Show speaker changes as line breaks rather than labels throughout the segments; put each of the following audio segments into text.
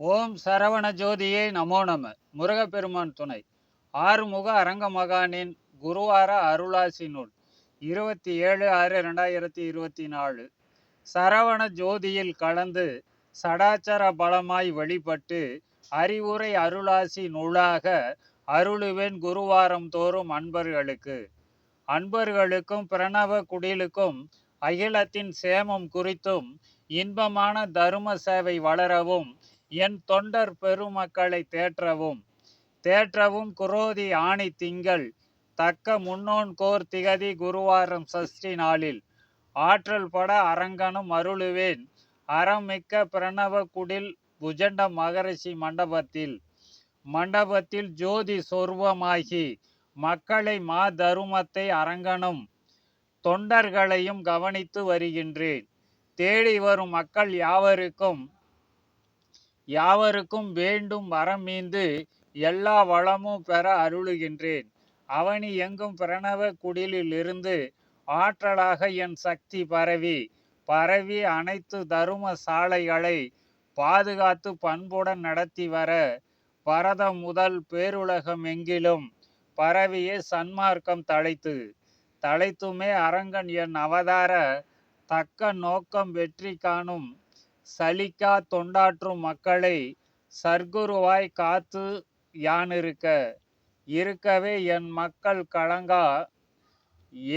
ஓம் சரவண ஜோதியே நமோ நம. முருகப்பெருமான் துணை. ஆறுமுக அரங்க மகானின் குருவார அருளாசி நூல் இருபத்தி ஏழு ஆறு ரெண்டாயிரத்தி இருபத்தி நாலு சரவண ஜோதியில் கலந்து சடாச்சர பலமாய் வழிபட்டு அறிவுரை அருளாசி நூலாக அருளுவேன் குருவாரம் தோறும் அன்பர்களுக்கு. அன்பர்களுக்கும் பிரணவ குடிலுக்கும் அகிலத்தின் சேமம் குறித்தும் இன்பமான தரும சேவை வளரவும் என் தொண்டர் பெருமக்களை தேற்றவும். தேற்றவும் குரோதி ஆணி திங்கள். தக்க முன்னோன் கோர் திகதி குருவாரம் சஷ்டி நாளில். ஆற்றல் பட அரங்கனும் அருளுவேன். அறம் மிக்க பிரணவ குடில் புஜண்ட மகரிஷி மண்டபத்தில். மண்டபத்தில் ஜோதி சொர்வமாகி. மக்களை மா தருமத்தை அரங்கனும். தொண்டர்களையும் கவனித்து வருகின்றேன். தேடி வரும் மக்கள் யாவருக்கும் யாவருக்கும் வேண்டும் வரம் மீந்து எல்லா வளமும் பெற அருளுகின்றேன். அவனி எங்கும் பிரணவ குடிலிலிருந்து ஆற்றலாக என் சக்தி பரவி பரவி அனைத்து தரும சாலைகளை பாதுகாத்து பண்புடன் நடத்தி வர பரதம் முதல் பேருலகம் எங்கிலும் பரவியே சன்மார்க்கம் தழைத்து தழைத்துமே அரங்கன் என் அவதார தக்க நோக்கம் வெற்றி காணும் சலிக்கா தொண்டாற்றும் மக்களை சர்க்குருவாய் காத்து யானிருக்க? இருக்கவே என் மக்கள் கலங்கா?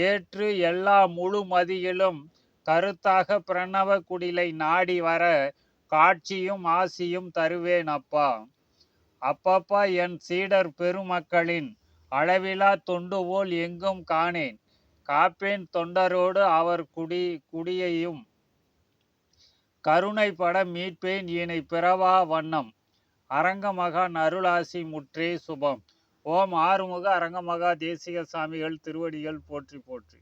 ஏற்று எல்லா முழு மதியிலும் கருத்தாக பிரணவ குடிலை நாடி வர காட்சியும் ஆசியும் தருவேன் அப்பா. அப்பப்பா என் சீடர் பெருமக்களின் அளவிலா தொண்டு போல் எங்கும் காணேன். காப்பேன் தொண்டரோடு அவர் குடி குடியையும் கருணைப்பட மீட்பேன் இனை பிறவா வண்ணம். அரங்கமகா நருளாசி முற்றே சுபம். ஓம் ஆறுமுக அரங்கமகா தேசிக சாமிகள் திருவடிகள் போற்றி போற்றி.